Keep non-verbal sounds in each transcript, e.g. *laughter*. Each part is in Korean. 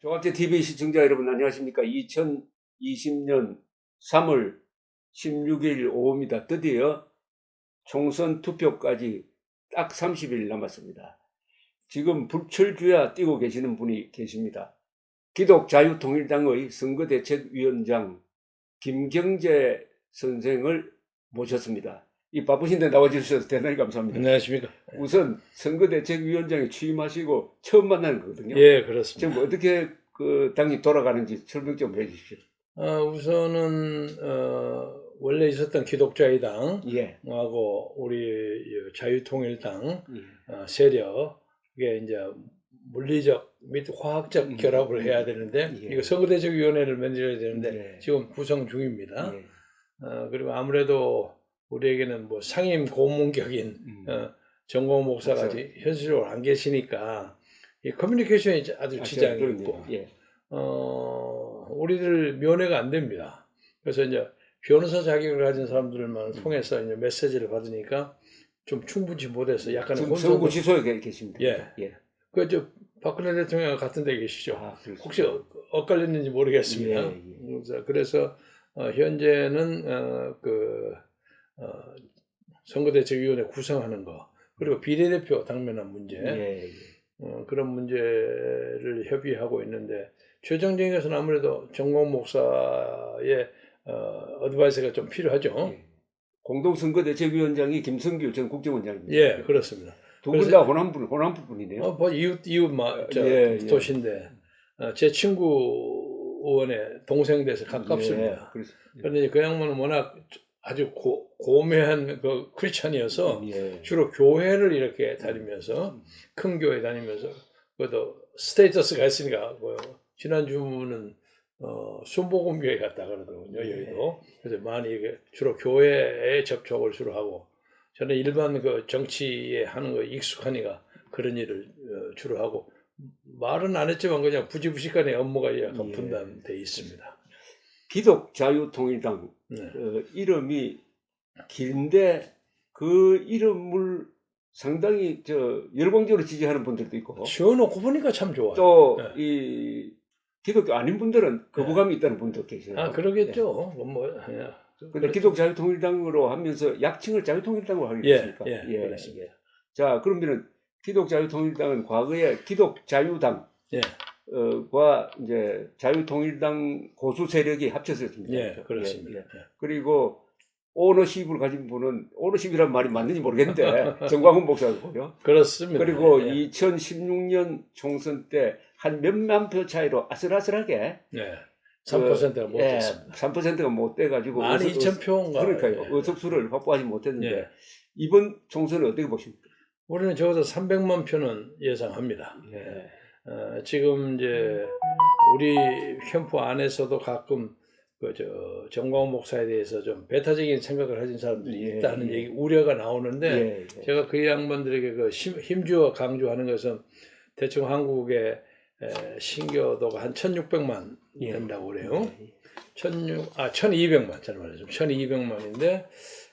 조합제 TV 시청자 여러분 안녕하십니까? 2020년 3월 16일 오후입니다. 드디어 총선 투표까지 딱 30일 남았습니다. 지금 불철주야 뛰고 계시는 분이 계십니다. 기독자유통일당의 선거대책위원장 김경재 선생을 모셨습니다. 이 바쁘신데 나와주셔서 대단히 감사합니다. 안녕하십니까. 우선 선거대책위원장에 취임하시고 처음 만나는 거거든요. 예, 그렇습니다. 지금 어떻게 그 당이 돌아가는지 설명 좀 해주십시오. 어, 우선은 어, 원래 있었던 기독자의당하고 예. 우리 이 자유통일당 예. 어, 세력 이게 이제 물리적 및 화학적 음. 결합을 해야 되는데 예. 이거 선거대책위원회를 만들어야 되는데 예. 지금 구성 중입니다. 예. 어, 그리고 아무래도 우리에게는 뭐 상임 고문격인 음. 어, 정공 목사가 목사. 지- 현실적으로 안 계시니까 이 커뮤니케이션이 아주 아, 지장이 그러네요. 있고 예. 어, 우리들 면회가 안 됩니다. 그래서 이제 변호사 자격을 가진 사람들만 통해서 이제 메시지를 받으니까 좀 충분치 못해서 혼선도. 서구 지소에 계- 계십니다. 예. 예. 그저 박근혜 대통령 같은 데 계시죠. 아. 혹시 어- 엇갈렸는지 모르겠습니다. 예, 예. 그래서, 어, 현재는 어, 그 어, 선거대책위원회 구성하는 거 그리고 비례대표 당면한 문제 예. 예. 어, 그런 문제를 협의하고 있는데 최종적인 것은 아무래도 정공 목사의 어, 어드바이스가 좀 필요하죠. 예. 공동선거대책위원장이 김성규 전 국정원장입니다. 예, 그렇습니다. 두 분 다 호남분, 호남부 분이네요. 어, 뭐 이웃 이웃 마, 저, 예, 예. 도시인데 어, 제 친구 의원의 동생 돼서 가깝습니다. 예. 그런데 그 양반은 워낙 아주 고, 고매한 그 크리스천이어서 예. 주로 교회를 이렇게 다니면서 큰 교회 다니면서 그것도 스테이터스가 있으니까 뭐 지난주는 어, 순복음 교회 갔다 그러더군요 여기도 그래서 많이 이게 주로 교회에 접촉을 주로 하고 저는 일반 그 정치에 하는 거 익숙하니까 그런 일을 어, 주로 하고 말은 안 했지만 그냥 부지부식간에 업무가 약간 예. 분담돼 있습니다. 기독 자유통일당 네. 어, 이름이 긴데 그 이름을 상당히 저 열광적으로 지지하는 분들도 있고 지어놓고 보니까 참 좋아요. 또 네. 이 기독교 아닌 분들은 거부감이 있다는 분도 계세요. 아 그러겠죠. 뭐, 뭐 예. 근데 기독 자유통일당으로 하면서 약칭을 자유통일당으로 하게 예, 됐습니까? 예, 그렇습니다. 자, 그러면은 기독 자유통일당은 과거에 기독 자유당 예. 어, 과 이제 자유통일당 고수 세력이 합쳐졌습니다. 예, 그렇습니다. 예, 예. 예. 그리고 오너십을 가진 분은 오너십이란 말이 맞는지 모르겠는데 *laughs* 정광훈 목사고요. 그렇습니다. 그리고 예. 2016년 총선 때 한 몇만 표 차이로 아슬아슬하게 네. 3%가 못 예, 됐습니다. 3%가 못 돼가지고 12,000표인가. 그러니까요. 예. 의석수를 확보하지 못했는데 예. 이번 총선은 어떻게 보십니까? 우리는 적어도 300만 표는 예상합니다. 예. 어, 지금 이제 우리 캠프 안에서도 가끔 그저 정광훈 목사에 대해서 좀 배타적인 생각을 가진 사람들이 예, 있다는 예. 얘기 우려가 나오는데 예, 예. 제가 그 양반들에게 그 힘- 힘주어 강조하는 것은 대충 한국의 에, 신교도가 한 1,600만 예. 된다고 그래요. 1,600, 아, 1,200만, 잘 말하죠. 1,200만인데,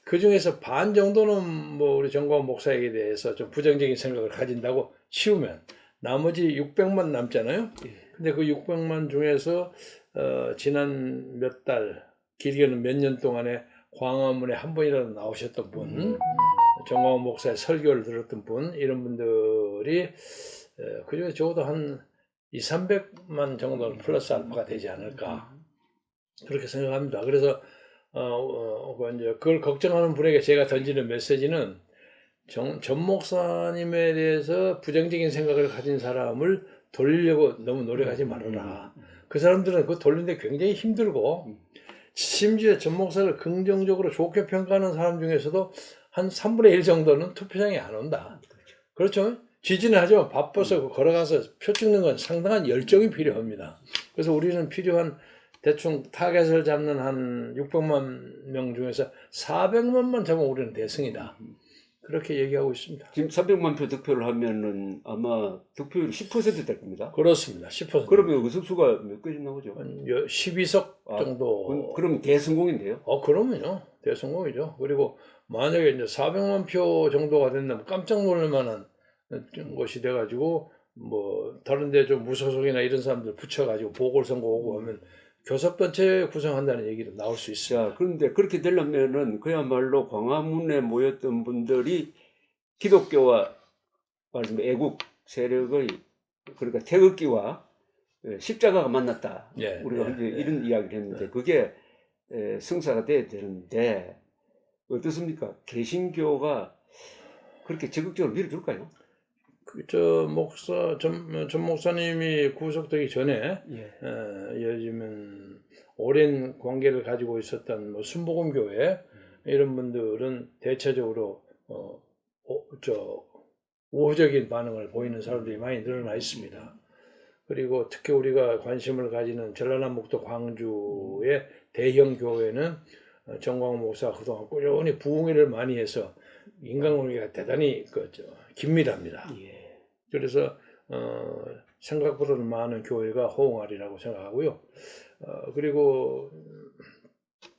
그 중에서 반 정도는 뭐 우리 정광훈 목사에게 대해서 좀 부정적인 생각을 가진다고 치우면, 나머지 600만 남잖아요. 예. 근데 그 600만 중에서, 어, 지난 몇 달, 길게는 몇 년 동안에 광화문에 한 번이라도 나오셨던 분, 음. 정광훈 목사의 설교를 들었던 분, 이런 분들이, 어, 그 중에 적어도 한 2, 300만 정도는 플러스 알파가 되지 않을까. 그렇게 생각합니다. 그래서 어, 어, 그 이제 그걸 걱정하는 분에게 제가 던지는 메시지는 정, 전 목사님에 대해서 부정적인 생각을 가진 사람을 돌리려고 너무 노력하지 말아라. 그 사람들은 그거 돌리는데 굉장히 힘들고 음. 심지어 전 목사를 긍정적으로 좋게 평가하는 사람 중에서도 한 3분의 1 정도는 투표장에 안 온다. 그렇죠? 지지는 하지만 바빠서 걸어가서 표 찍는 건 상당한 열정이 필요합니다. 그래서 우리는 필요한 대충 타겟을 잡는 한 600만 명 중에서 400만만 잡으면 우리는 대승이다. 그렇게 얘기하고 있습니다. 지금 300만 표 득표를 하면은 아마 득표율이 10%될 겁니다. 그렇습니다. 10%. 그러면 의석수가 몇 개씩 나오죠? 한 12석 아, 정도. 그럼, 그럼 대성공인데요? 어, 그러면요. 대성공이죠. 그리고 만약에 이제 400만 표 정도가 된다면 깜짝 놀랄 만한 것이 돼가지고 뭐 다른 데 좀 무소속이나 이런 사람들 붙여가지고 보궐선거 오고 하면 교섭단체 구성한다는 얘기도 나올 수 있어요. 자, 그런데 그렇게 되려면은 그야말로 광화문에 모였던 분들이 기독교와 말씀 애국 세력의 그러니까 태극기와 예, 십자가가 만났다. 예, 우리가 예, 이제 예. 이런 이야기를 했는데 그게 에, 성사가 돼야 되는데 어떻습니까? 개신교가 그렇게 적극적으로 밀어줄까요? 그저 목사 전, 전 목사님이 구속되기 전에 예. 어, 요즘은 오랜 관계를 가지고 있었던 뭐 순복음 교회 이런 분들은 대체적으로 어, 어, 저 우호적인 반응을 보이는 사람들이 많이 늘어나 있습니다. 그리고 특히 우리가 관심을 가지는 전라남북도 광주의 대형 교회는 어, 정광훈 목사가 그동안 꾸준히 부흥회를 많이 해서 인간관계가 대단히 그, 저, 긴밀합니다. 예. 그래서 어, 생각보다는 많은 교회가 호응하리라고 생각하고요. 어, 그리고 음,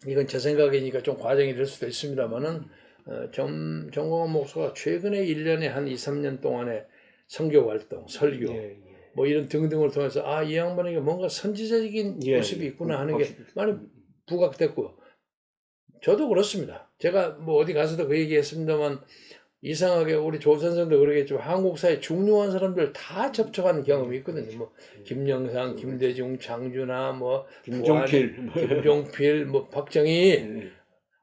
이건 제 생각이니까 좀 과정이 될 수도 있습니다만은 어, 정, 정광훈 목사가 최근에 1년에 한 2, 3년 동안의 선교 활동, 설교 예, 예. 뭐 이런 등등을 통해서 아, 이 양반에게 뭔가 선지자적인 예, 모습이 예. 있구나 하는 게 확실히. 많이 부각됐고요. 저도 그렇습니다. 제가 뭐 어디 가서도 그 얘기 했습니다만 이상하게 우리 조 선생도 그러겠지만 한국사의 중요한 사람들 다 접촉하는 경험이 있거든요. 뭐 김영삼, 김대중, 장준하, 뭐 김종필. 김종필, 뭐 박정희, 예.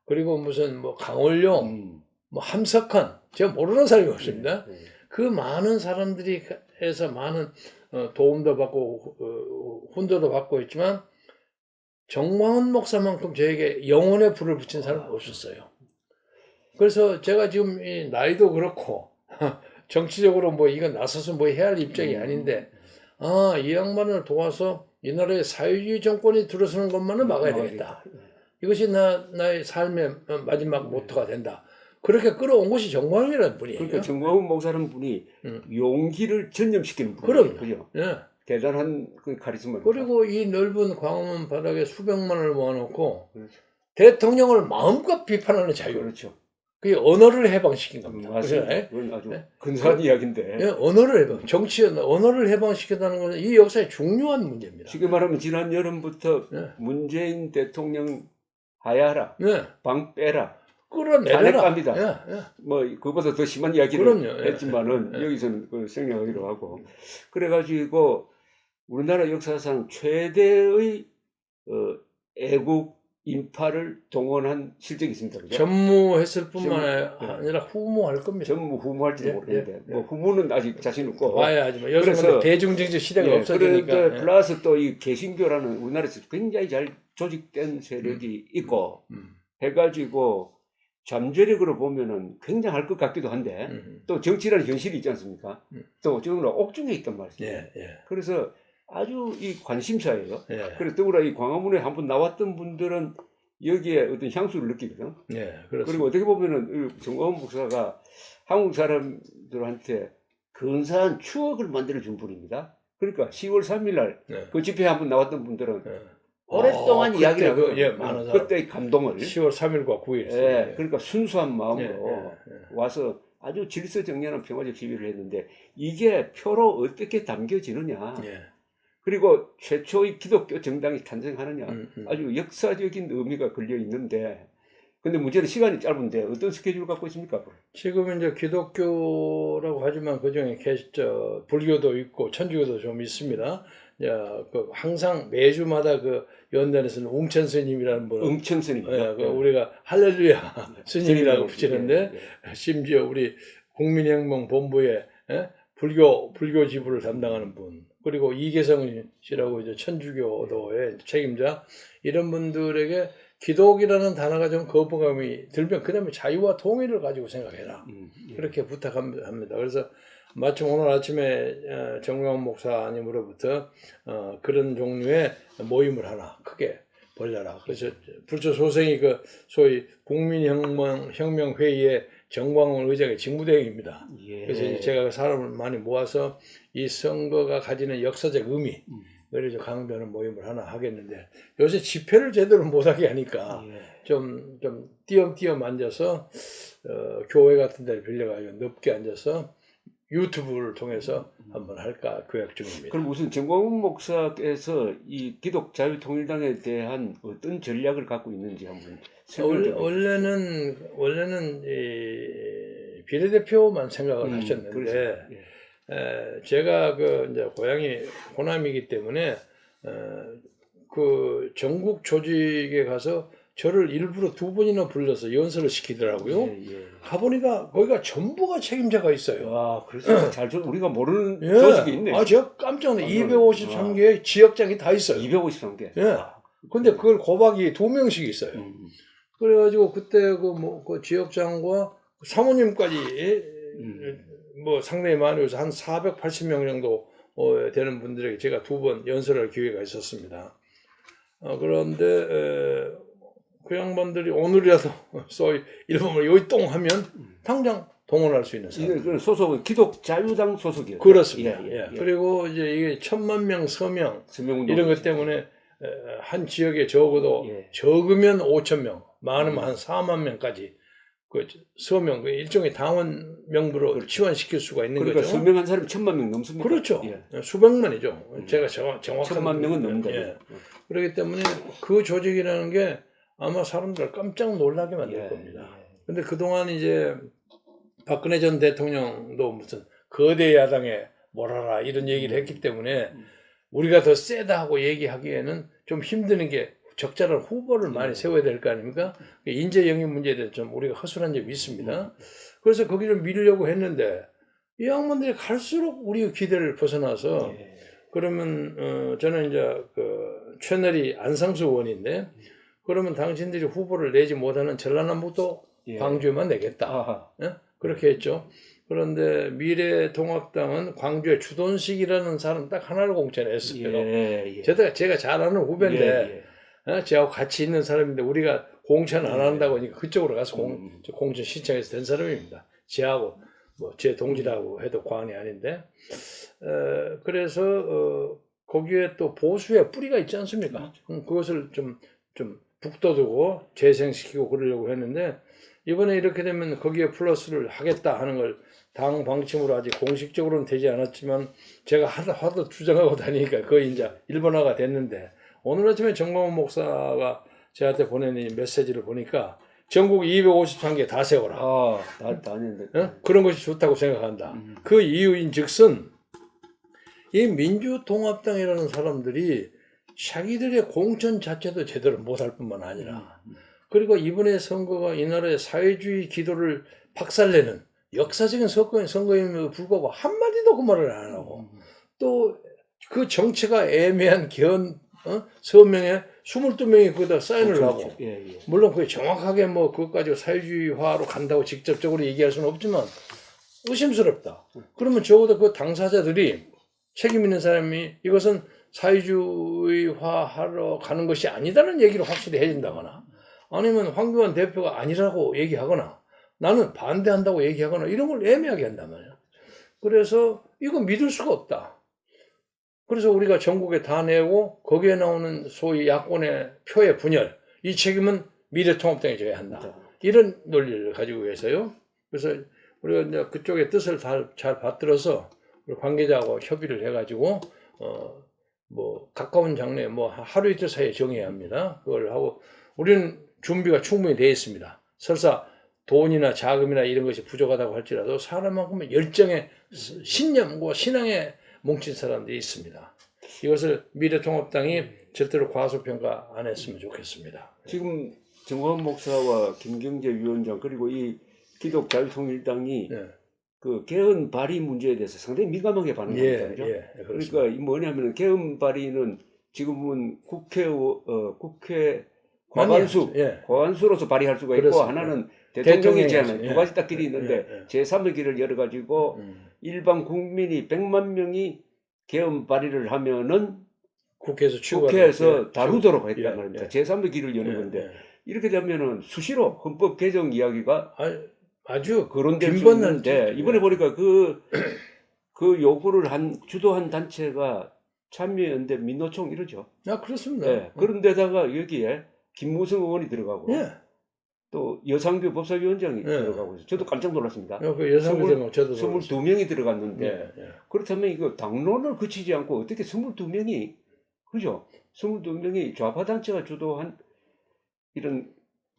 그리고 무슨 뭐 강원룡, 음. 뭐 함석헌, 제가 모르는 사람이 없습니다. 예. 그 많은 사람들이 해서 많은 어, 도움도 받고 어, 훈도도 받고 있지만 정광훈 목사만큼 저에게 영혼의 불을 붙인 사람은 없었어요. 그래서 제가 지금 이 나이도 그렇고 *laughs* 정치적으로 뭐 이건 나서서 뭐 해야 할 입장이 아닌데 아 이 양반을 도와서 이 나라의 사회주의 정권이 들어서는 것만은 막아야 되겠다. 이것이 나 나의 삶의 마지막 모토가 된다. 그렇게 끌어온 것이 정광훈이라는 분이에요. 그러니까 정광훈 목사는 분이 음. 용기를 전념시키는 분이에요. 그럼요. 그죠? 예. 대단한 그 카리스마. 그리고 이 넓은 광화문 바닥에 수백만 원을 모아놓고 그렇죠. 대통령을 마음껏 비판하는 자유. 그렇죠. 그게 언어를 해방시킨 음, 겁니다. 맞습니다. 그죠? 예? 그건 아주 네. 근사한 이야기인데. 예, 언어를 해방, 정치 언어를 해방시켰다는 것은 이 역사의 중요한 문제입니다. 쉽게 말하면 지난 여름부터 네. 문재인 대통령 하야라, 네, 방 빼라. 끌어내려라. 예, 예. 뭐 그보다 더 심한 이야기를 그럼요. 예, 했지만은 예, 예. 여기서는 그 생략하기로 하고 그래가지고 우리나라 역사상 최대의 어, 애국 인파를 동원한 실적이 있습니다. 그죠? 전무했을 뿐만 전무, 예. 아니라 후무할 겁니다. 전무 후무할지도 예, 모르겠는데 예, 예. 뭐 후무는 아직 자신 없고 하지만 요즘 그래서- 대중정치 시대가 예, 없어지니까 예. 플러스 또 이 개신교라는 우리나라에서 굉장히 잘 조직된 세력이 있고 음, 해가지고 잠재력으로 보면은 굉장할 것 같기도 한데 음, 또 정치라는 현실이 있지 않습니까? 음. 또 지금 옥중에 있단 말이죠. 예, 예, 그래서 아주 이 관심사예요. 예, 그래서 더구나 이 광화문에 한 번 나왔던 분들은 여기에 어떤 향수를 느끼거든. 예, 그렇습니다. 그리고 어떻게 보면은 이 정광훈 목사가 한국 사람들한테 근사한 추억을 만들어 준 분입니다. 그러니까 10월 3일 날 예, 그 집회에 한 번 나왔던 분들은 예. 오랫동안 어, 이야기를 그, 예, 많은 사람. 그때의 감동을 10월 3일과 9일. 예, 그러니까 순수한 마음으로 예, 예, 와서 아주 질서 정연한 평화적 시위를 했는데 이게 표로 어떻게 담겨지느냐 예. 그리고 최초의 기독교 정당이 탄생하느냐 음, 음. 아주 역사적인 의미가 걸려 있는데 근데 문제는 시간이 짧은데 어떤 스케줄 갖고 있습니까? 지금 이제 기독교라고 하지만 그 중에 저 불교도 있고 천주교도 좀 있습니다. 야, 그 항상 매주마다 그 연단에서는 웅천 스님이라는 분, 응천선입니다. 예, 그 우리가 할렐루야 *laughs* 스님이라고 붙이는데 예, 예. 심지어 우리 국민혁명 본부의 예? 불교 불교 지부를 담당하는 분 그리고 이계성 씨라고 이제 천주교도의 책임자 이런 분들에게 기독이라는 단어가 좀 거부감이 들면 그다음에 자유와 통일을 가지고 생각해라 음, 예. 그렇게 부탁합니다. 그래서 마침 오늘 아침에 어, 정광훈 목사님으로부터 어, 그런 종류의 모임을 하나 크게 벌려라. 그래서 불초 소생이 그 소위 국민혁명 혁명 회의의 정광훈 의장의 직무대행입니다. 예. 그래서 제가 그 사람을 많이 모아서 이 선거가 가지는 역사적 의미 음. 를 강변하는 모임을 하나 하겠는데 요새 집회를 제대로 못하게 하니까 예. 좀, 좀 띄엄띄엄 앉아서 어, 교회 같은 데를 빌려가지고 넓게 앉아서 유튜브를 통해서 한번 할까 계획 중입니다. 그럼 무슨 정광훈 목사께서 이 기독 자유통일당에 대한 어떤 전략을 갖고 있는지 한번 설명 좀 해주세요. 원래는 원래는 이 비례대표만 생각을 음, 하셨는데 그렇죠. 예. 에, 제가 그 이제 고향이 호남이기 때문에 어, 그 전국 조직에 가서 저를 일부러 두 번이나 불러서 연설을 시키더라고요. 예, 예. 가보니까 거기가 전부가 책임자가 있어요. 와, 그래서 잘좀 우리가 모르는 예. 조직이 있네. 아, 제가 깜짝 놀랐어요. 아, 253개의 지역장이 다 있어요. 253개. 예. 근데 그걸 고박이 두 명씩 있어요. 음. 그래가지고 그때 그 뭐 그 지역장과 사모님까지 음. 뭐 상당히 많이 오서 한 480명 정도 어, 되는 분들에게 제가 두 번 연설할 기회가 있었습니다. 어, 그런데 에, 그 양반들이 오늘이라도 *laughs* 소위 일본을 요이 똥 하면 당장 동원할 수 있는 사람. 이게 그 소속은 기독 자유당 소속이에요. 그렇습니다. 예, 예, 예, 예. 그리고 이제 이게 천만 명 서명 이런 것 때문에 에, 한 지역에 적어도 예. 적으면 5천 명, 많으면 음. 한 4만 명까지 그 서명 그 일종의 당원 명부로 지원시킬 수가 있는 그러니까 거죠. 서명한 사람이 천만 명 넘습니까? 그렇죠. 예. 수백만이죠. 제가 정확, 정확한 천만 명은 넘는 예. 거죠. 그렇기 때문에 그 조직이라는 게 아마 사람들을 깜짝 놀라게 만들 예, 겁니다. 예. 근데 그동안 이제 박근혜 전 대통령도 무슨 거대 야당에 몰아라 이런 얘기를 했기 때문에 음. 우리가 더 세다 하고 얘기하기에는 좀 힘드는 게 적절한 후보를 많이 음. 세워야 될 거 아닙니까? 인재 영입 문제에 대해서 좀 우리가 허술한 점이 음. 있습니다. 그래서 거기를 밀려고 했는데 이 양반들이 갈수록 우리 기대를 벗어나서 예. 그러면 어, 저는 이제 그 채널이 안상수 의원인데 그러면 당신들이 후보를 내지 못하는 전라남북도 예. 광주에만 내겠다. 예? 그렇게 했죠. 그런데 미래통합당은 광주에 주돈식이라는 사람 딱 하나를 공천했어요. 예, 예. 제가 제가 잘 아는 후배인데 예, 어? 저하고 같이 있는 사람인데 우리가 공천 안 예. 한다고 하니까 그쪽으로 가서 공, 음. 저 공천 신청해서 된 사람입니다. 제하고 뭐 제 동지라고 해도 과언이 아닌데 어, 그래서 어, 거기에 또 보수의 뿌리가 있지 않습니까? 음, 그것을 좀 좀 북돋우고 재생시키고 그러려고 했는데 이번에 이렇게 되면 거기에 플러스를 하겠다 하는 걸 당 방침으로 아직 공식적으로는 되지 않았지만 제가 하도 하도 주장하고 다니니까 거의 이제 일본화가 됐는데 오늘 아침에 정광훈 목사가 저한테 보낸 이 메시지를 보니까 전국 253개 다 세워라. 아, 다, 다. 어? 그런 것이 좋다고 생각한다. 음. 그 이유인 즉슨 이 민주통합당이라는 사람들이 자기들의 공천 자체도 제대로 못할 뿐만 아니라 음. 그리고 이번에 선거가 이 나라의 사회주의 기도를 박살내는 역사적인 선거, 선거임에도 불구하고 한마디도 그 말을 안 하고 음. 또그 정체가 애매한 견 어? 서명에 22명이 거기다 사인을 그렇죠, 하고. 예, 예. 물론 그게 정확하게 뭐 그것 가지고 사회주의화로 간다고 직접적으로 얘기할 수는 없지만 의심스럽다. 그러면 적어도 그 당사자들이 책임 있는 사람이 이것은 사회주의화하러 가는 것이 아니다는 얘기를 확실히 해준다거나 아니면 황교안 대표가 아니라고 얘기하거나 나는 반대한다고 얘기하거나 이런 걸 애매하게 한단 말이야. 그래서 이거 믿을 수가 없다. 그래서 우리가 전국에 다 내고 거기에 나오는 소위 야권의 표의 분열 이 책임은 미래통합당이 져야 한다. 이런 논리를 가지고 계세요. 그래서 우리가 이제 그쪽의 뜻을 잘, 잘 받들어서 우리 관계자하고 협의를 해가지고 어 뭐 가까운 장래 뭐 하루 이틀 사이에 정해야 합니다. 그걸 하고 우리는 준비가 충분히 되어 있습니다. 설사 돈이나 자금이나 이런 것이 부족하다고 할지라도 사람만큼은 열정에 신념과 신앙에 뭉친 사람들이 있습니다. 이것을 미래통합당이 절대로 과소평가 안 했으면 좋겠습니다. 지금 정광훈 목사와 김경재 위원장 그리고 이 기독 자유통일당이 네. 그 개헌 발의 문제에 대해서 상당히 민감하게 예, 반응합니다. 그죠? 예. 그러니까 이 뭐냐면은 개헌 발의는 지금은 국회 어, 국회 과반수 예. 과반수로서 발의할 수가 있고 그렇습니다. 하나는 대통령이 제안하는 하죠. 두 예. 가지 딱 길이 있는데 예, 예. 제3의 길을 열어 가지고 음. 일반 국민이 100만 명이 개헌 발의를 하면은 국회에서 국회에서 다루도록 예, 했단 말입니다. 예. 제3의 길을 여는 건데 이렇게 되면은 수시로 헌법 개정 이야기가 아, 아주 거론될 수 빈번한 있는데 지- 이번에 예. 보니까 그, 그 요구를 한 주도한 단체가 참여연대 민노총 이러죠. 아 그렇습니다. 예. 그런데다가 여기에 김무성 의원이 들어가고 예. 또 여상규 법사위원장이 예. 들어가고 있어요. 저도 깜짝 놀랐습니다. 그 여성부 스물- 되면 저도 22명이 들어갔는데 예, 예. 그렇다면 이거 당론을 거치지 않고 어떻게 22명이 그죠? 22명이 좌파 단체가 주도한 이런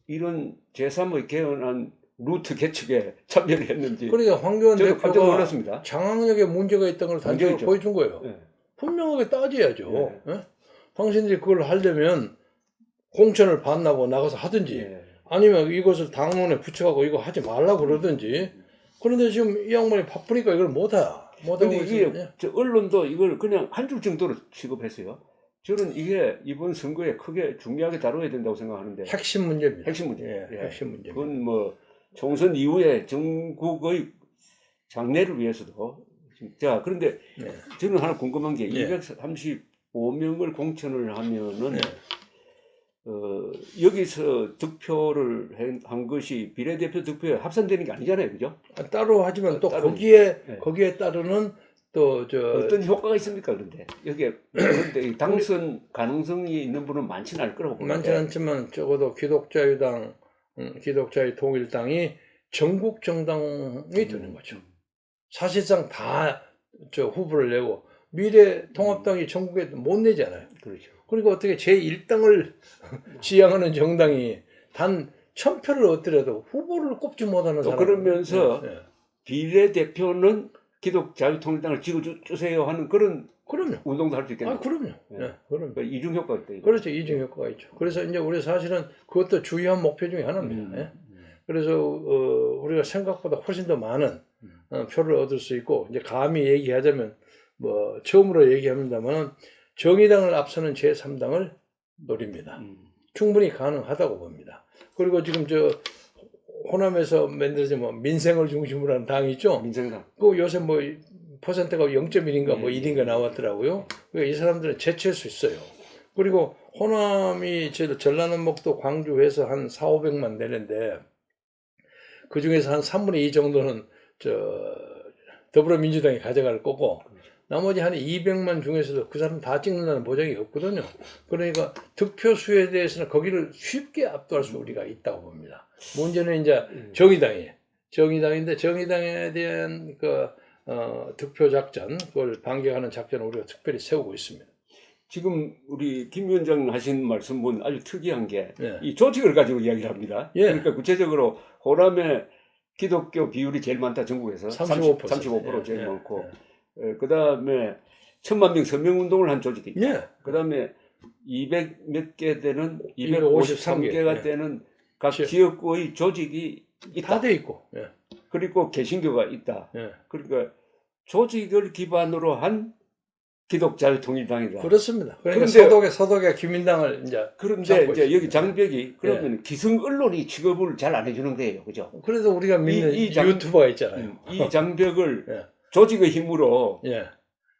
이런 제3의 개헌안 루트 개척에 *laughs* 참여를 했는지 그러니까 황교안 저도 깜짝 대표가 놀랐습니다. 장악력에 문제가 있던 걸 단적으로. 보여준 거예요. 예. 분명하게 따져야죠. 예. 예? 당신들이 그걸 하려면 공천을 받나고 나가서 하든지 예. 아니면 이것을 당론에 붙여가고 이거 하지 말라고 그러든지 그런데 지금 이 양반이 바쁘니까 이걸 못하 못하고 근데 이게 있어요. 예. 저 언론도 이걸 그냥 한 줄 정도로 취급했어요. 저는 이게 이번 선거에 크게 중요하게 다뤄야 된다고 생각하는데 핵심 문제입니다. 핵심 문제. 예, 예. 핵심 문제. 그건 뭐 총선 이후에 전국의 장래를 위해서도 자 그런데 네. 저는 하나 궁금한 게 예. 235명을 공천을 하면은 네. 어, 여기서 득표를 한- 한 것이 비례대표 득표에 합산되는 게 아니잖아요, 그죠? 아, 따로 하지만 또 따로- 거기에 예. 거기에 따르는 또 저 어떤 효과가 있습니까, 그런데 여기에 그런데 이 당선 가능성이 있는 분은 많지는 않을 거라고 보는데. 많지 않지만 적어도 기독자유당, 음, 기독자유 통일당이 전국 정당이 되는 거죠. 사실상 다 저 후보를 내고 미래 통합당이 전국에 못 내잖아요. 그렇죠. 그리고 어떻게 제 1당을 *laughs* 지향하는 정당이 단 천표를 얻더라도 후보를 꼽지 못하는 또 사람. 그러면서 예, 예. 비례대표는 기독 자유통일당을 찍어주세요 하는 그런 그럼요. 운동도 할 수 있겠네요. 아 그럼요. 예. 예, 그럼요. 그러니까 이중 효과가 있다. 이거. 그렇죠. 이중 효과가 있죠. 그래서 이제 우리 사실은 그것도 주요한 목표 중에 하나입니다. 음. 예. 그래서 어, 우리가 생각보다 훨씬 더 많은 어, 표를 얻을 수 있고 이제 감히 얘기하자면 뭐 처음으로 얘기합니다만은 정의당을 앞서는 제3당을 노립니다. 음. 충분히 가능하다고 봅니다. 그리고 지금 저 호남에서 만들어진 뭐 민생을 중심으로 하는 당이 있죠. 민생당. 그 요새 뭐 퍼센트가 0.1인가 뭐 예, 1인가 나왔더라고요. 그러니까 이 사람들은 제치할 수 있어요. 그리고 호남이 저 전라남북도 광주에서 한 4, 500만 되는데 그 중에서 한 3분의 2 정도는 저 더불어민주당이 가져갈 거고 나머지 한 200만 중에서도 그 사람 다 찍는다는 보장이 없거든요. 그러니까 득표수에 대해서는 거기를 쉽게 압도할 수 우리가 있다고 봅니다. 문제는 이제 음. 정의당이에요. 정의당인데 정의당에 대한 그 어, 득표 작전, 그걸 반격하는 작전을 우리가 특별히 세우고 있습니다. 지금 우리 김 위원장 하신 말씀은 아주 특이한 게이 예. 조직을 가지고 이야기를 합니다. 예. 그러니까 구체적으로 호남에 기독교 비율이 제일 많다 전국에서 35%. 35% 제일 예, 많고 그 다음에 천만 명 서명 운동을 한 조직이 있다. 예. 그 다음에 200 몇 개 되는 253 개. 253개가 예. 되는 각 지- 지역구의 조직이 있다. 다돼 있고. 예. 그리고 개신교가 있다. 예. 그러니까 조직을 기반으로 한 기독자유 통일당이다. 그렇습니다. 그러니까 그런데- 서독에 서독에 김인당을 이제 그런데 이제 있습니다. 여기 장벽이 그러면 기성 언론이 취급을 잘 안 해주는 거예요, 그죠? 그래도 우리가 믿는 이 장- 유튜버가 있잖아요. 음, 이 장벽을 예. 조직의 힘으로 예.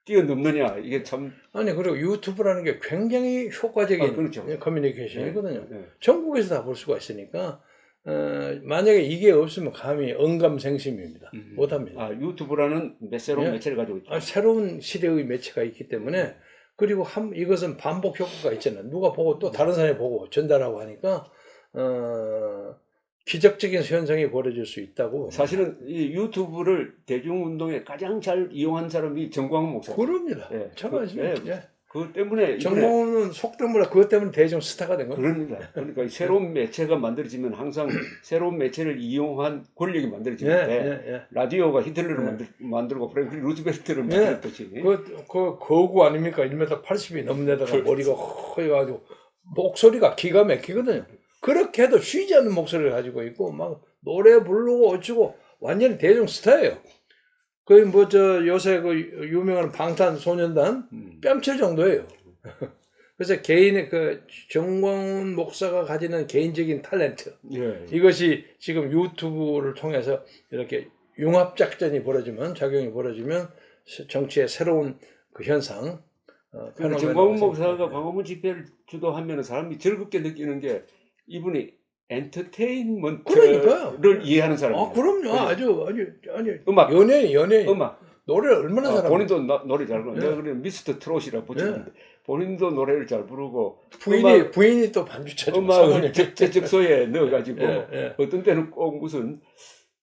뛰어넘느냐 이게 참 아니 그리고 유튜브라는 게 굉장히 효과적인 아, 그렇죠. 커뮤니케이션이거든요. 예, 예. 전국에서 다 볼 수가 있으니까 어, 만약에 이게 없으면 감히 언감생심입니다. 음. 못합니다. 아 유튜브라는 새로운 예. 매체를 가지고 있죠. 아, 새로운 시대의 매체가 있기 때문에 그리고 한, 이것은 반복 효과가 있잖아요. 누가 보고 또 다른 사람이 보고 전달하고 하니까 어, 기적적인 현상이 벌어질 수 있다고. 사실은 이 유튜브를 대중운동에 가장 잘 이용한 사람이 정광훈 목사. 그럽니다. 예. 잘 그-? 예. 예. 그 때문에 정몽은 속담보다 그것 때문에 대중 스타가 된 거예요. 그럽니다. 그러니까 이 새로운 매체가 만들어지면 항상 *laughs* 새로운 매체를 이용한 권력이 예, 만들어지는데 예, 예. 라디오가 히틀러를 예. 만들, 만들고 프랭클 루즈벨트를 예. 만들었듯이 그, 그 거구 아닙니까? 1m 80이 넘는 데다가 그렇죠. 머리가 허해가지고 목소리가 기가 막히거든요. 그렇게 해도 쉬지 않는 목소리를 가지고 있고 막 노래 부르고 어쩌고 완전히 대중 스타예요. 거의 뭐 저 요새 그 유명한 방탄소년단 음. 뺨칠 정도예요. *laughs* 그래서 개인의 그 정광훈 목사가 가지는 개인적인 탤런트 예. 이것이 지금 유튜브를 통해서 이렇게 융합 작전이 벌어지면 작용이 벌어지면 시- 정치의 새로운 그 현상 어, 정광훈. 목사가 광화문 집회를 주도하면 사람이 즐겁게 느끼는 게 이분이 엔터테인먼트를 그러니까요. 이해하는 사람이에요. 아 그럼요? 아주 아주 아주 음악, 연예인 연예인 음악. 노래를 얼마나 아, 잘합니까? 본인도 나- 노래 잘 부르고 예. 내가 그래 미스터 트롯이라 붙였는데 본인도 노래를 잘 부르고 부인이 음악- 부인이 또 반주 쳐주고 음악을. 제- 제적소에 *laughs* 넣어가지고 예, 예. 어떤 때는 꼭 무슨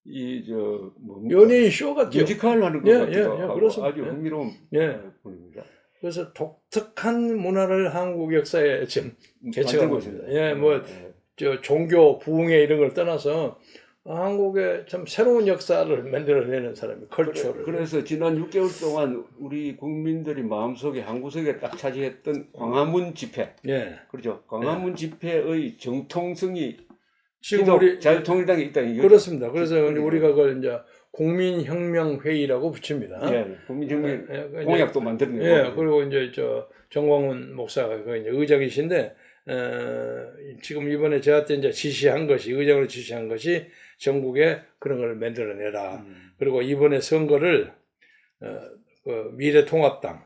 이저뭐 연예인 쇼 같죠. 뮤지컬 하는 것 예, 같기도 예, 예, 하고. 아주 예. 흥미로운 예. 분입니다. 그래서 독특한 문화를 한국 역사에 지금 개척하고 만들고 있습니다. 예, 뭐 예. 저 종교, 부흥회 이런 걸 떠나서 한국의 참 새로운 역사를 만들어내는 사람이 컬처를. 그래, 서 지난 6개월 동안 우리 국민들이 마음속에 한 구석에 딱 차지했던 광화문 집회, 예. 그렇죠? 광화문 집회의 정통성이 지금 기독 우리 자유통일당에 있다 이거. 그렇습니다. 그래서 그- 우리가 그걸 이제 국민혁명회의라고 붙입니다. 예, 국민혁명 예, 예, 그 공약도 만드는 예, 거고. 그리고 이제 저 정광훈 목사가 그 이제 의장이신데 어, 지금 이번에 저한테 이제 지시한 것이 의장으로 지시한 것이 전국에 그런 걸 만들어내라. 음. 그리고 이번에 선거를 어, 그 미래통합당,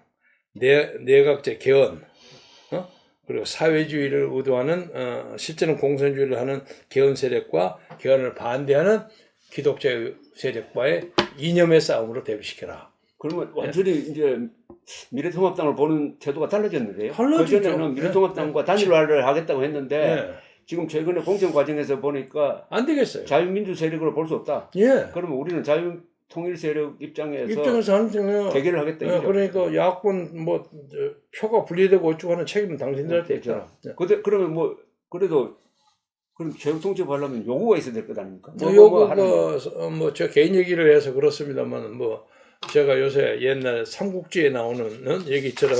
내, 내각제 개헌, 어? 그리고 사회주의를 의도하는 어, 실제는 공산주의를 하는 개헌 세력과 개헌을 반대하는 기독자 세력과의 이념의 싸움으로 대비시켜라. 그러면 완전히 이제 미래통합당을 보는 태도가 달라졌는데요. 달라지죠. 그전에는 예, 미래통합당과 예. 단일화를 하겠다고 했는데 예. 지금 최근에 공천 과정에서 보니까 안 되겠어요. 자유민주 세력으로 볼 수 없다. 예. 그러면 우리는 자유 통일 세력 입장에서 입장에서 하는 거 대결을 하겠다. 예. 그러니까 야권 뭐 저, 표가 분리되고 어쩌고 하는 책임은 당신들한테 그렇죠. 있잖아. 예. 근데 그러면 뭐 그래도 그럼 제국통첩 하려면 요구가 있어야 될 것 아닙니까? 뭐 요거 하는 뭐저 개인 얘기를 해서 그렇습니다만 뭐 제가 요새 옛날 삼국지에 나오는 얘기처럼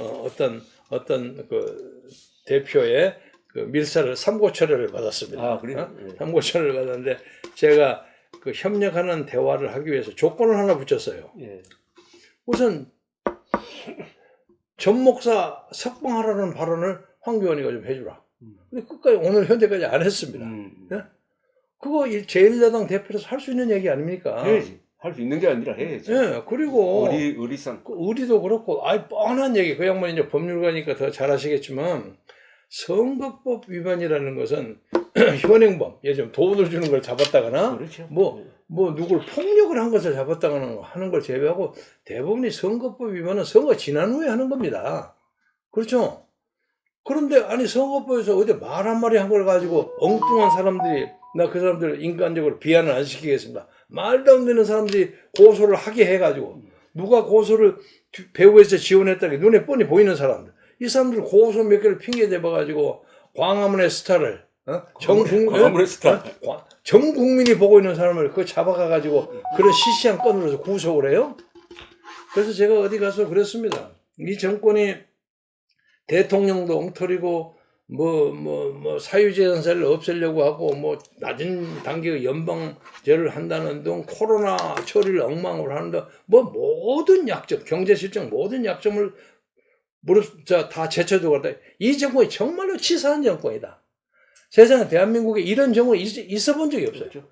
어, 어떤 어떤 그 대표의 그 밀사를 삼고철회를 받았습니다. 아, 그래요? 어? 예. 삼고철회를 받았는데 제가 그 협력하는 대화를 하기 위해서 조건을 하나 붙였어요. 예. 우선 전 목사 석방하라는 발언을 황교안이가 좀 해주라. 음. 근데 끝까지 오늘 현재까지 안 했습니다. 음. 예? 그거 일- 제1야당 대표로서 할 수 있는 얘기 아닙니까? 해야지. 할 수 있는 게 아니라 해야지. 예, 그리고 의리 의리상. 그 의리도 그렇고, 아이 뻔한 얘기. 그 양반 이제 법률가니까 더 잘하시겠지만 선거법 위반이라는 것은 *clears throat* 현행범, 들면 돈을 주는 걸 잡았다거나 그렇죠. 뭐, 뭐 누굴 폭력을 한 것을 잡았다거나 하는 걸 제외하고 대부분이 선거법 위반은 선거 지난 후에 하는 겁니다. 그렇죠? 그런데 아니 선거법에서 어디 말 한마디 한 걸 가지고 엉뚱한 사람들이 나 그 사람들 인간적으로 비하는 안 시키겠습니다. 말도 안 되는 사람들이 고소를 하게 해가지고 누가 고소를 뒤- 배후에서 지원했다는 게 눈에 뻔히 보이는 사람들 이 사람들 고소 몇 개를 핑계 대봐가지고 광화문의 스타를 어? 전 국민 광화문의 스타. 과- 전 국민이 보고 있는 사람을 그 잡아가가지고 그런 시시한 건으로 구속을 해요. 그래서 제가 어디 가서 그랬습니다. 이 정권이 대통령도 엉터리고 뭐 뭐 뭐 사유재산세를 없애려고 하고 뭐 낮은 단계 연방제를 한다는 등 코로나 처리를 엉망으로 하는데 뭐 모든 약점 경제 실정 모든 약점을 무릎 자 다 제쳐두고 갔다. 이 정권이 정말로 치사한 정권이다. 세상에 대한민국에 이런 정권이 있, 있어 본 적이 없어요. 그렇죠.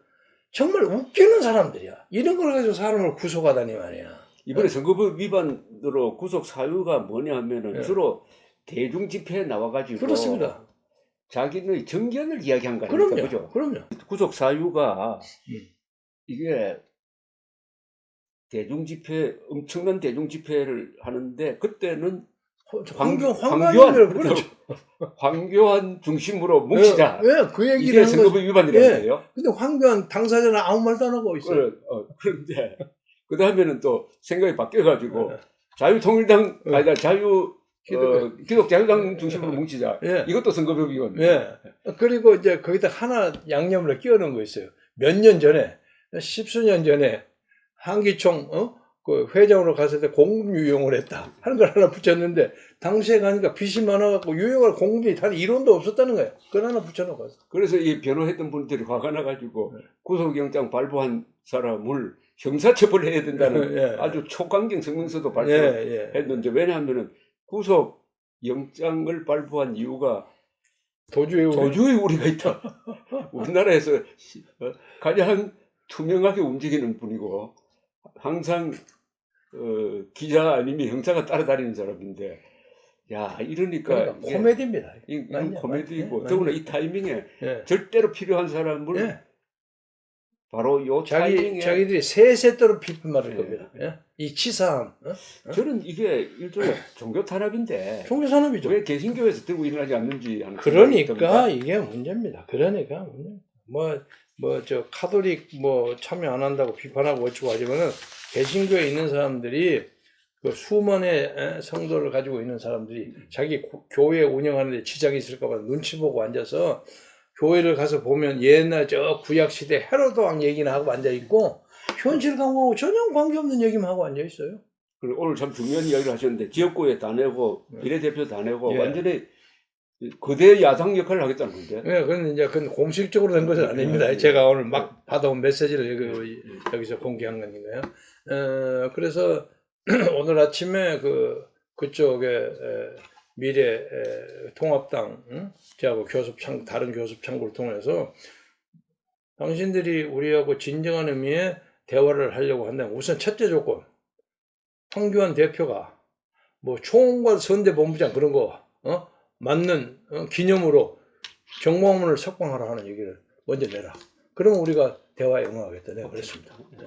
정말 웃기는 사람들이야. 이런 걸 가지고 사람을 구속하다니 말이야. 이번에 선거법 위반으로 구속 사유가 뭐냐 하면은 예. 주로 대중 집회에 나와가지고 그렇습니다. 자기의 정견을 이야기한 거 아닙니까? 그럼요. 그죠? 그럼요. 구속 사유가 음. 이게 대중 집회 엄청난 대중 집회를 하는데 그때는 황교 황- 황교안 그렇죠. 황교안 중심으로 뭉치자. 예, 예, 그 얘기를 이게. 선거법 위반이라는 예. 근데 황교안 당사자는 아무 말도 안 하고 있어요. 그래, 어, 그런데 그 다음에는 또 생각이 바뀌어가지고 예. 자유통일당 예. 아니다 자유 어, 기독 자유당 중심으로 뭉치자. 예. 이것도 선거법 위반. 예. 그리고 이제 거기다 하나 양념을 끼워놓은 거 있어요. 몇 년 전에, 십수년 전에 한기총, 어? 그 회장으로 갔을 때 공급 유용을 했다. 하는 걸 하나 붙였는데, 당시에 가니까 빚이 많아갖고 유용할 공급이 단 1원도 없었다는 거예요. 그걸 하나 붙여놓고 왔어. 그래서 이 변호했던 분들이 화가 나가지고 네. 구속영장 발부한 사람을 형사처벌해야 된다는 예. 아주 초강경 성명서도 예, 발표했는데 예. 왜냐하면은 구속 영장을 발부한 이유가 도주의 우리. 도주의 우리가 있다. *laughs* 우리나라에서 시- 어, 가장 투명하게 움직이는 분이고 항상 어, 기자 아니면 형사가 따라다니는 사람인데 야 이러니까 그러니까 코미디입니다. 이- 이건 맞네, 코미디이고 맞네, 더구나 이 타이밍에 예. 절대로 필요한 사람을 예. 바로 요 자기 타이밍에 자기들이 세세도록 비판받을 예. 겁니다. 예? 이 치사함, 어? 저는 이게 일종의 종교 탄압인데 종교 산업이죠. 왜 개신교에서 들고 일어나지 않는지 하는 그러니까 듭니다. 이게 문제입니다. 그러니까 뭐뭐 저 카톨릭 뭐 참여 안 한다고 비판하고 어쩌고 하지만은 개신교에 있는 사람들이 그 수만의 에, 성도를 가지고 있는 사람들이 자기 고- 교회 운영하는데 지장이 있을까봐 눈치 보고 앉아서 교회를 가서 보면 옛날 저 구약 시대 헤로드 왕 얘기나 하고 앉아 있고 현실 강화하고 전혀 관계없는 얘기만 하고 앉아 있어요. 그리고 오늘 참 중요한 이야기를 하셨는데 지역구에 다 내고 네. 비례대표 다 내고 예. 완전히 거대 야당 역할을 하겠다는 건데. 네, 그건 이제 그건 공식적으로 된 것은 아닙니다. 네. 제가 오늘 막 받아온 메시지를 여기, 여기 서 공개한 거니까요. 어, 그래서 *clears throat* 오늘 아침에 그 그쪽에 에, 미래 에, 통합당 응? 저하고 교섭 창 다른 교섭 창구를 통해서 당신들이 우리하고 진정한 의미의 대화를 하려고 한다면 우선 첫째 조건 황교안 대표가 뭐 총괄 선대본부장 그런 거 어? 맞는 어, 기념으로 경호원을 석방하라 하는 얘기를 먼저 내라. 그러면 우리가 대화에 응하겠다. 내가 그랬습니다. 네.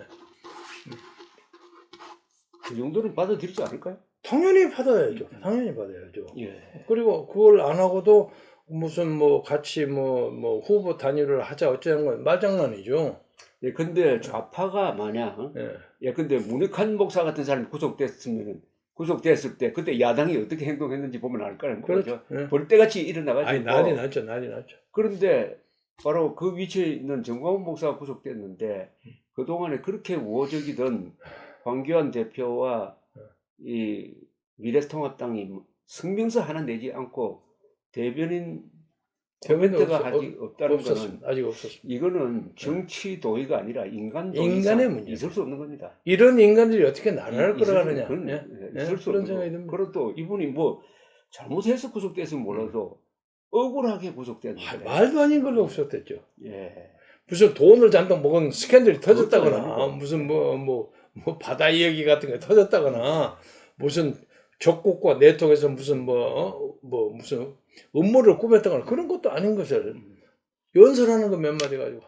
그 정도는 받아들이지 않을까요? 당연히 받아야죠. 당연히 받아야죠. 예. 그리고 그걸 안 하고도 무슨 뭐 같이 뭐, 뭐 후보 단일을 하자 어쩌는 건 말장난이죠. 예, 근데 좌파가 만약 예. 예, 근데 문익환 목사 같은 사람이 구속됐으면 구속됐을 때 그때 야당이 어떻게 행동했는지 보면 알 거라는 거죠. 그렇죠. 예. 벌떼같이 일어나가지고. 아니 난리 났죠. 난리 났죠. 그런데 바로 그 위치에 있는 정광훈 목사가 구속됐는데 그 동안에 그렇게 우호적이던 황교안 대표와 이 미래통합당이 성명서 하나 내지 않고 대변인 코멘트가 없- 아직 없다는 거는 없었습니다. 아직 없었습니다. 이거는 정치 도의가 아니라 인간 인간의 문제. 있을 수 없는 겁니다. 이런 인간들이 어떻게 나라를 끌어가느냐. 그건, 예? 예, 예? 있을 수 그런 없는 생각이 거. 듭니다. 그리고 또 이분이 뭐 잘못해서 구속됐으면 몰라도 억울하게 구속됐는데 아, 말도 아닌 걸로 없었댔죠. 예. 무슨 돈을 잔뜩 먹은 스캔들이 터졌다거나 아니고. 무슨 뭐뭐 뭐 바다 이야기 같은 게 터졌다거나 무슨 적국과 내통에서 무슨 뭐 어? 뭐 무슨 음모를 꾸몄다거나 그런 것도 아닌 것을 연설하는 거 몇 마디 가지고